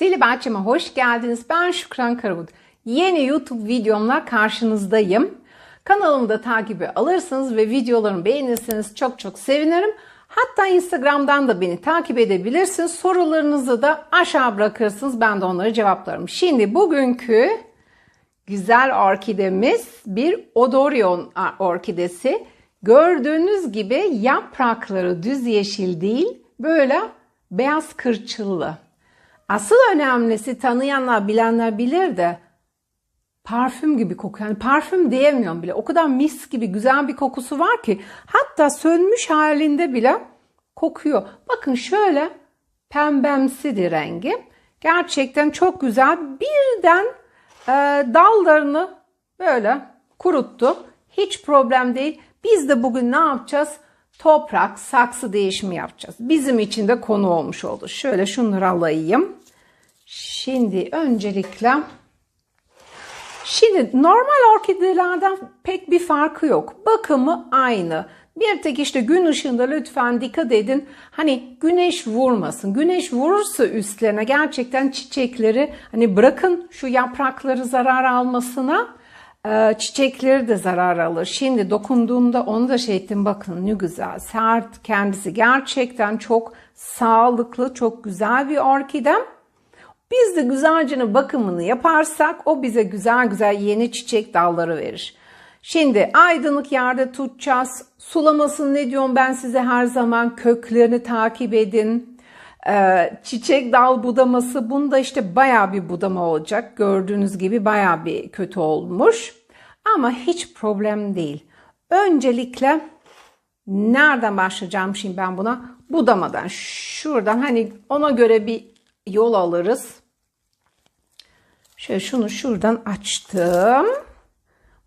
Bahçeme hoş geldiniz. Ben Şükran Karavut. Yeni YouTube videomla karşınızdayım. Kanalımı da takibi alırsınız ve videolarımı beğenirseniz çok çok sevinirim. Hatta Instagram'dan da beni takip edebilirsiniz. Sorularınızı da aşağı bırakırsınız. Ben de onları cevaplarım. Şimdi bugünkü güzel orkidemiz bir Odorion orkidesi. Gördüğünüz gibi yaprakları düz yeşil değil, böyle beyaz kırçıllı. Asıl önemlisi tanıyanlar bilenler bilir de parfüm gibi kokuyor. Yani parfüm diyemiyorum bile. O kadar mis gibi güzel bir kokusu var ki hatta sönmüş halinde bile kokuyor. Bakın şöyle pembemsi rengi. Gerçekten çok güzel. Birden e, dallarını böyle kuruttu. Hiç problem değil. Biz de bugün ne yapacağız? Toprak, saksı değişimi yapacağız. Bizim için de konu olmuş oldu. Şöyle şunları alayım. Şimdi öncelikle Şimdi normal orkidelerden pek bir farkı yok. Bakımı aynı. Bir tek işte gün ışığında lütfen dikkat edin. Hani güneş vurmasın. Güneş vurursa üstlerine gerçekten çiçekleri hani bırakın şu yaprakları zarar almasına çiçekleri de zarar alır. Şimdi dokunduğumda onu da şey ettim bakın ne güzel sert kendisi gerçekten çok sağlıklı çok güzel bir orkidem. Biz de güzelce bakımını yaparsak o bize güzel güzel yeni çiçek dalları verir. Şimdi aydınlık yerde tutacağız. Sulamasını ne diyorum ben size her zaman köklerini takip edin. Ee, çiçek dal budaması bunda işte baya bir budama olacak. Gördüğünüz gibi baya bir kötü olmuş. Ama hiç problem değil. Öncelikle nereden başlayacağım şimdi ben buna? Budamadan. Şuradan hani ona göre bir yol alırız. Şöyle şunu şuradan açtım.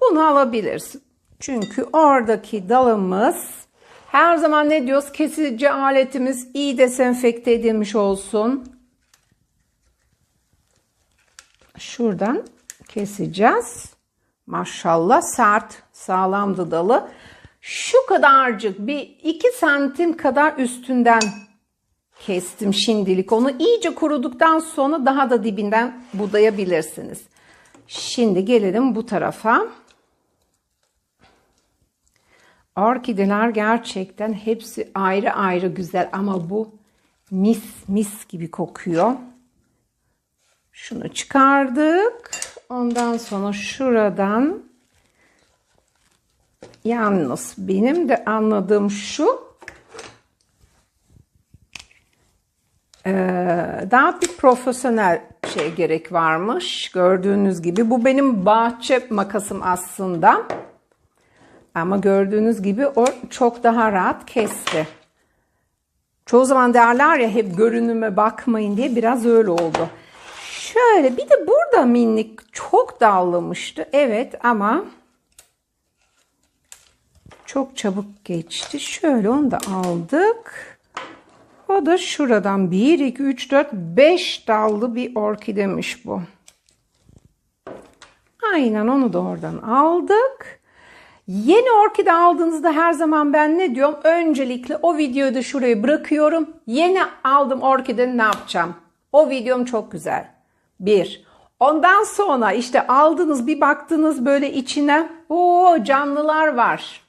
Bunu alabilirsin. Çünkü oradaki dalımız her zaman ne diyoruz? Kesici aletimiz iyi desenfekte edilmiş olsun. Şuradan keseceğiz. Maşallah sert, sağlamdı dalı. Şu kadarcık bir iki santim kadar üstünden kestim şimdilik. Onu iyice kuruduktan sonra daha da dibinden budayabilirsiniz. Şimdi gelelim bu tarafa. Orkideler gerçekten hepsi ayrı ayrı güzel ama bu mis mis gibi kokuyor. Şunu çıkardık. Ondan sonra şuradan yalnız benim de anladığım şu daha bir profesyonel şey gerek varmış. Gördüğünüz gibi bu benim bahçe makasım aslında. Ama gördüğünüz gibi o çok daha rahat kesti. Çoğu zaman derler ya hep görünüme bakmayın diye biraz öyle oldu. Şöyle bir de burada minik çok dallamıştı. Evet ama çok çabuk geçti. Şöyle onu da aldık. O da şuradan 1, 2, 3, 4, 5 dallı bir orkidemiş bu. Aynen onu da oradan aldık. Yeni orkide aldığınızda her zaman ben ne diyorum? Öncelikle o videoyu da şuraya bırakıyorum. Yeni aldım orkide ne yapacağım? O videom çok güzel. Bir. Ondan sonra işte aldınız bir baktınız böyle içine o canlılar var.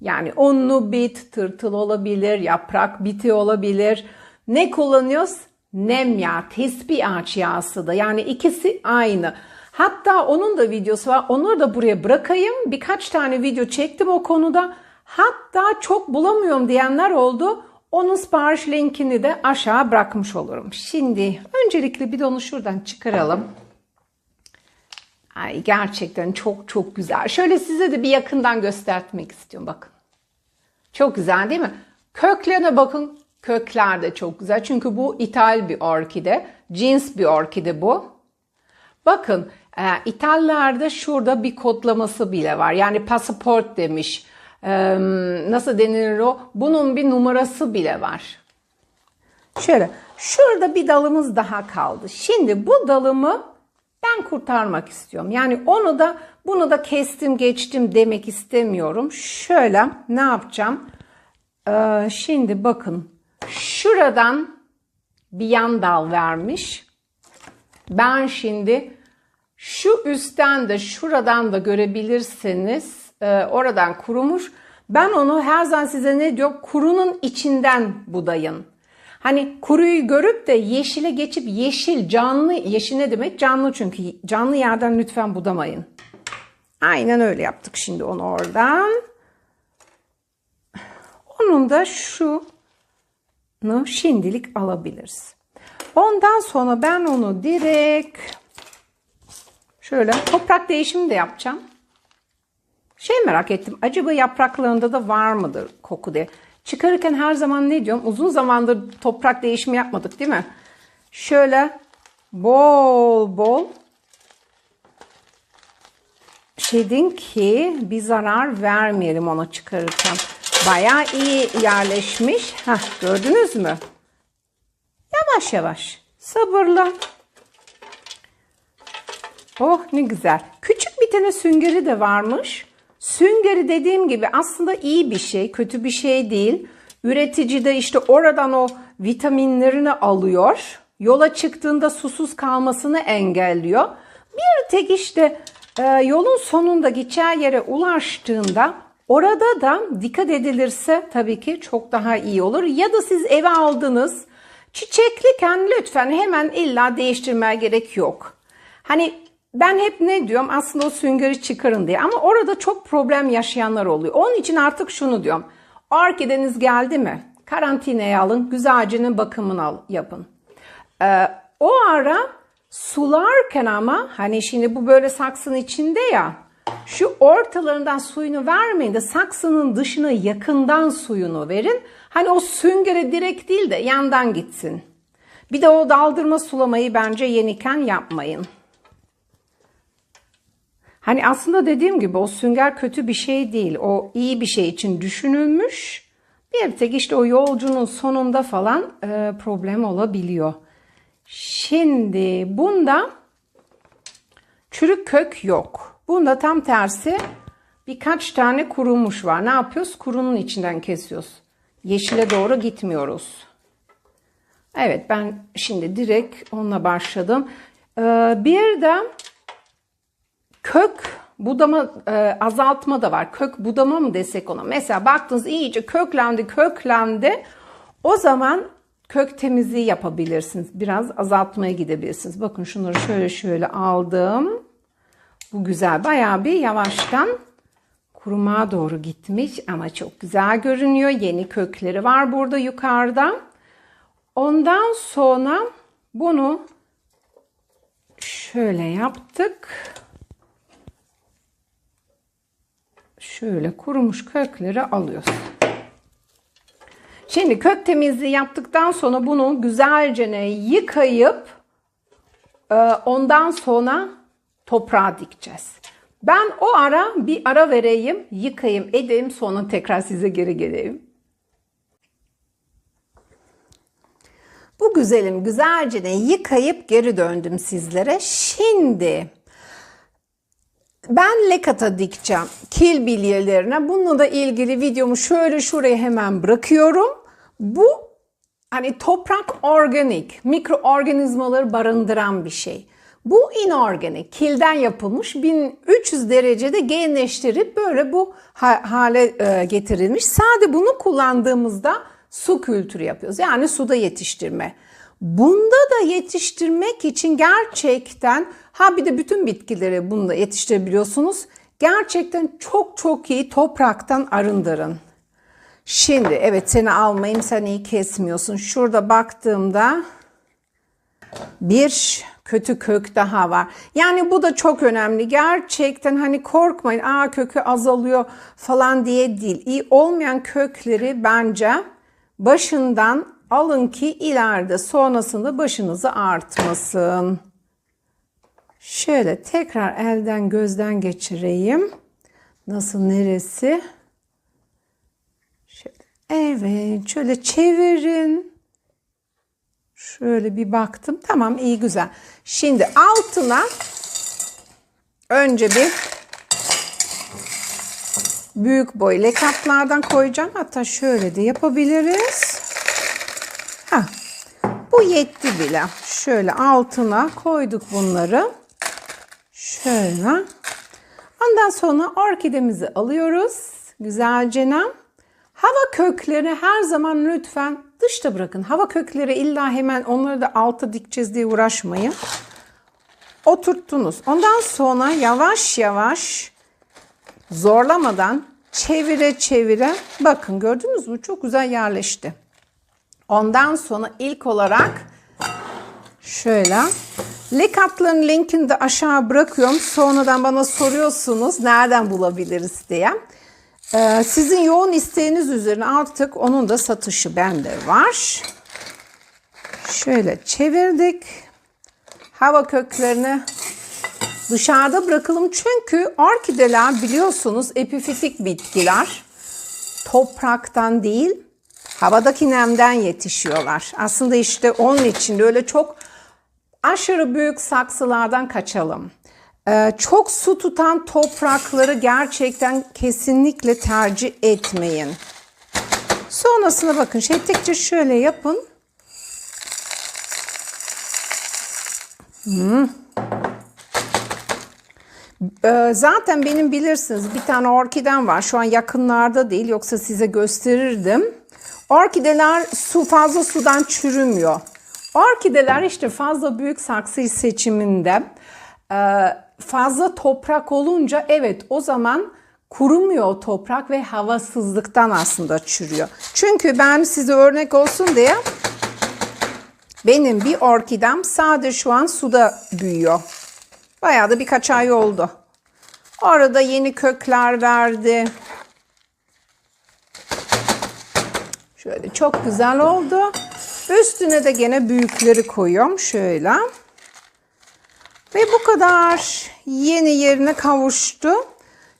Yani unlu bit, tırtıl olabilir, yaprak biti olabilir. Ne kullanıyoruz? Nem yağı, tespih ağaç yağısı da. Yani ikisi aynı. Hatta onun da videosu var. Onları da buraya bırakayım. Birkaç tane video çektim o konuda. Hatta çok bulamıyorum diyenler oldu. Onun sipariş linkini de aşağı bırakmış olurum. Şimdi öncelikle bir de onu şuradan çıkaralım. Ay gerçekten çok çok güzel. Şöyle size de bir yakından göstermek istiyorum bakın. Çok güzel değil mi? Köklerine bakın. Kökler de çok güzel. Çünkü bu ithal bir orkide. Cins bir orkide bu. Bakın e, İtalya'da şurada bir kodlaması bile var. Yani pasaport demiş. E, nasıl denilir o? Bunun bir numarası bile var. Şöyle şurada bir dalımız daha kaldı. Şimdi bu dalımı ben kurtarmak istiyorum. Yani onu da bunu da kestim geçtim demek istemiyorum. Şöyle ne yapacağım? Ee, şimdi bakın şuradan bir yan dal vermiş. Ben şimdi şu üstten de şuradan da görebilirseniz e, oradan kurumuş. Ben onu her zaman size ne diyor? Kurunun içinden budayın. Hani kuruyu görüp de yeşile geçip yeşil, canlı, yeşil ne demek? Canlı çünkü canlı yerden lütfen budamayın. Aynen öyle yaptık şimdi onu oradan. Onun da şunu şimdilik alabiliriz. Ondan sonra ben onu direkt şöyle toprak değişimi de yapacağım. Şey merak ettim. Acaba yapraklarında da var mıdır koku diye. Çıkarırken her zaman ne diyorum? Uzun zamandır toprak değişimi yapmadık değil mi? Şöyle bol bol şeydin ki bir zarar vermeyelim ona çıkarırken. Bayağı iyi yerleşmiş. Heh, gördünüz mü? Yavaş yavaş. Sabırla. Oh ne güzel. Küçük bir tane süngeri de varmış. Süngeri dediğim gibi aslında iyi bir şey, kötü bir şey değil. Üretici de işte oradan o vitaminlerini alıyor. Yola çıktığında susuz kalmasını engelliyor. Bir tek işte e, yolun sonunda gideceği yere ulaştığında orada da dikkat edilirse tabii ki çok daha iyi olur. Ya da siz eve aldınız çiçekliken lütfen hemen illa değiştirmeye gerek yok. Hani ben hep ne diyorum aslında o süngeri çıkarın diye ama orada çok problem yaşayanlar oluyor. Onun için artık şunu diyorum. Orkideniz geldi mi? Karantinaya alın, güzelce'nin bakımını al, yapın. Ee, o ara sularken ama hani şimdi bu böyle saksının içinde ya şu ortalarından suyunu vermeyin de saksının dışına yakından suyunu verin. Hani o süngere direkt değil de yandan gitsin. Bir de o daldırma sulamayı bence yeniken yapmayın. Hani aslında dediğim gibi o sünger kötü bir şey değil. O iyi bir şey için düşünülmüş. Bir tek işte o yolcunun sonunda falan e, problem olabiliyor. Şimdi bunda çürük kök yok. Bunda tam tersi birkaç tane kurumuş var. Ne yapıyoruz? Kurunun içinden kesiyoruz. Yeşile doğru gitmiyoruz. Evet ben şimdi direkt onunla başladım. Ee, bir de kök budama e, azaltma da var. Kök budama mı desek ona? Mesela baktınız iyice köklendi köklendi. O zaman kök temizliği yapabilirsiniz. Biraz azaltmaya gidebilirsiniz. Bakın şunları şöyle şöyle aldım. Bu güzel. Bayağı bir yavaştan kurumaya doğru gitmiş ama çok güzel görünüyor. Yeni kökleri var burada yukarıda. Ondan sonra bunu şöyle yaptık. Şöyle kurumuş kökleri alıyoruz. Şimdi kök temizliği yaptıktan sonra bunu güzelce yıkayıp e, ondan sonra toprağa dikeceğiz. Ben o ara bir ara vereyim, yıkayayım, edeyim sonra tekrar size geri geleyim. Bu güzelim güzelce de yıkayıp geri döndüm sizlere. Şimdi ben lekata dikeceğim kil bilyelerine. Bununla da ilgili videomu şöyle şuraya hemen bırakıyorum. Bu hani toprak organik, mikroorganizmaları barındıran bir şey. Bu inorganik, kilden yapılmış 1300 derecede genleştirip böyle bu hale e, getirilmiş. Sade bunu kullandığımızda su kültürü yapıyoruz. Yani suda yetiştirme. Bunda da yetiştirmek için gerçekten ha bir de bütün bitkileri bunda yetiştirebiliyorsunuz. Gerçekten çok çok iyi topraktan arındırın. Şimdi evet seni almayayım sen iyi kesmiyorsun. Şurada baktığımda bir kötü kök daha var. Yani bu da çok önemli. Gerçekten hani korkmayın. Aa kökü azalıyor falan diye değil. İyi olmayan kökleri bence başından alın ki ileride sonrasında başınızı artmasın. Şöyle tekrar elden gözden geçireyim. Nasıl neresi? Şöyle, evet şöyle çevirin. Şöyle bir baktım. Tamam iyi güzel. Şimdi altına önce bir büyük boy lekaplardan koyacağım. Hatta şöyle de yapabiliriz. Bu Bu yetti bile. Şöyle altına koyduk bunları. Şöyle. Ondan sonra orkidemizi alıyoruz. Güzelce. Hava kökleri her zaman lütfen dışta bırakın. Hava kökleri illa hemen onları da alta dikeceğiz diye uğraşmayın. Oturttunuz. Ondan sonra yavaş yavaş zorlamadan çevire çevire bakın gördünüz mü çok güzel yerleşti. Ondan sonra ilk olarak şöyle Lekatların linkini de aşağı bırakıyorum. Sonradan bana soruyorsunuz nereden bulabiliriz diye. Ee, sizin yoğun isteğiniz üzerine artık onun da satışı bende var. Şöyle çevirdik. Hava köklerini dışarıda bırakalım. Çünkü orkideler biliyorsunuz epifitik bitkiler. Topraktan değil, havadaki nemden yetişiyorlar. Aslında işte onun için de öyle çok aşırı büyük saksılardan kaçalım. Ee, çok su tutan toprakları gerçekten kesinlikle tercih etmeyin. Sonrasına bakın şettikçe şöyle yapın. Hmm. Ee, zaten benim bilirsiniz bir tane orkiden var. Şu an yakınlarda değil yoksa size gösterirdim. Orkideler su fazla sudan çürümüyor. Orkideler işte fazla büyük saksı seçiminde e, fazla toprak olunca evet o zaman kurumuyor toprak ve havasızlıktan aslında çürüyor. Çünkü ben size örnek olsun diye benim bir orkidem sadece şu an suda büyüyor. Bayağı da birkaç ay oldu. Orada yeni kökler verdi. Şöyle çok güzel oldu. Üstüne de gene büyükleri koyuyorum şöyle. Ve bu kadar yeni yerine kavuştu.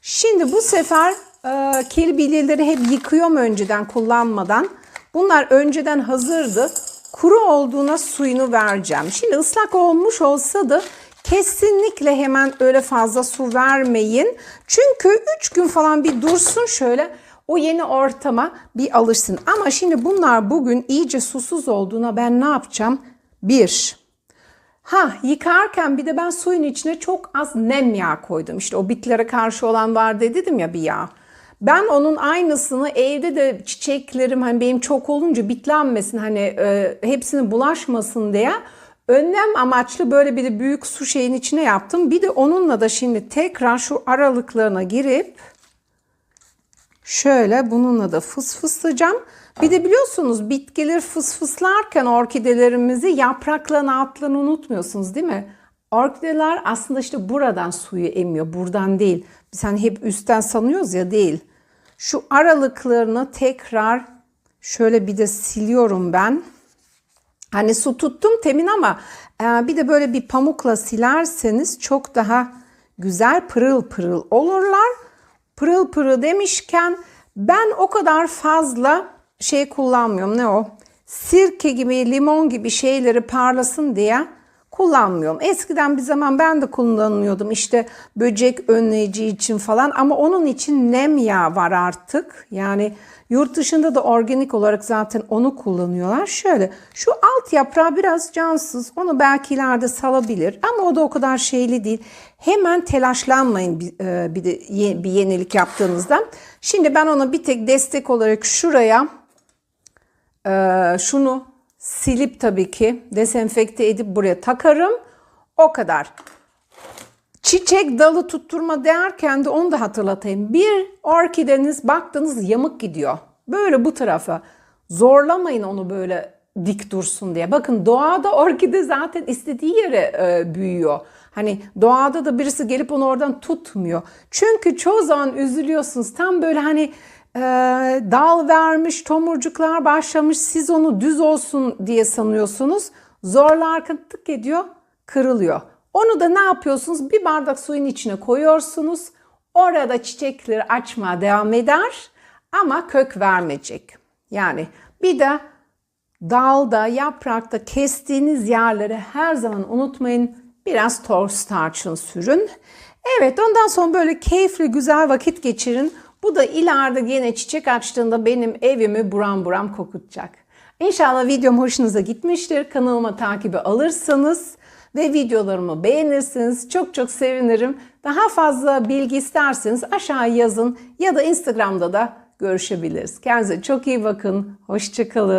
Şimdi bu sefer e, kil hep yıkıyorum önceden kullanmadan. Bunlar önceden hazırdı. Kuru olduğuna suyunu vereceğim. Şimdi ıslak olmuş olsa da kesinlikle hemen öyle fazla su vermeyin. Çünkü 3 gün falan bir dursun şöyle o yeni ortama bir alışsın. Ama şimdi bunlar bugün iyice susuz olduğuna ben ne yapacağım? Bir, ha yıkarken bir de ben suyun içine çok az nem yağ koydum. İşte o bitlere karşı olan var dedim ya bir yağ. Ben onun aynısını evde de çiçeklerim hani benim çok olunca bitlenmesin hani e, hepsini bulaşmasın diye önlem amaçlı böyle bir de büyük su şeyin içine yaptım. Bir de onunla da şimdi tekrar şu aralıklarına girip Şöyle bununla da fıs fıslayacağım. Bir de biliyorsunuz bitkiler fıs fıslarken orkidelerimizi yapraklarını altlarını unutmuyorsunuz değil mi? Orkideler aslında işte buradan suyu emiyor. Buradan değil. Biz hani hep üstten sanıyoruz ya değil. Şu aralıklarını tekrar şöyle bir de siliyorum ben. Hani su tuttum temin ama e, bir de böyle bir pamukla silerseniz çok daha güzel pırıl pırıl olurlar pırıl pırıl demişken ben o kadar fazla şey kullanmıyorum. Ne o? Sirke gibi, limon gibi şeyleri parlasın diye kullanmıyorum. Eskiden bir zaman ben de kullanıyordum işte böcek önleyici için falan ama onun için nem yağı var artık. Yani yurt dışında da organik olarak zaten onu kullanıyorlar. Şöyle şu alt yaprağı biraz cansız onu belki ileride salabilir ama o da o kadar şeyli değil. Hemen telaşlanmayın bir, e, bir bir yenilik yaptığınızda. Şimdi ben ona bir tek destek olarak şuraya e, şunu silip tabii ki desenfekte edip buraya takarım. O kadar. Çiçek dalı tutturma derken de onu da hatırlatayım. Bir orkideniz baktınız yamuk gidiyor. Böyle bu tarafa. Zorlamayın onu böyle dik dursun diye. Bakın doğada orkide zaten istediği yere e, büyüyor. Hani doğada da birisi gelip onu oradan tutmuyor. Çünkü çoğu zaman üzülüyorsunuz. Tam böyle hani e, dal vermiş, tomurcuklar başlamış. Siz onu düz olsun diye sanıyorsunuz. Zorlarken tık ediyor, kırılıyor. Onu da ne yapıyorsunuz? Bir bardak suyun içine koyuyorsunuz. Orada çiçekleri açmaya devam eder ama kök vermeyecek. Yani bir de dalda, yaprakta kestiğiniz yerleri her zaman unutmayın. Biraz toz tarçın sürün. Evet ondan sonra böyle keyifli güzel vakit geçirin. Bu da ileride yine çiçek açtığında benim evimi buram buram kokutacak. İnşallah videom hoşunuza gitmiştir. Kanalıma takibi alırsanız ve videolarımı beğenirsiniz. Çok çok sevinirim. Daha fazla bilgi isterseniz aşağı yazın ya da Instagram'da da görüşebiliriz. Kendinize çok iyi bakın. Hoşçakalın.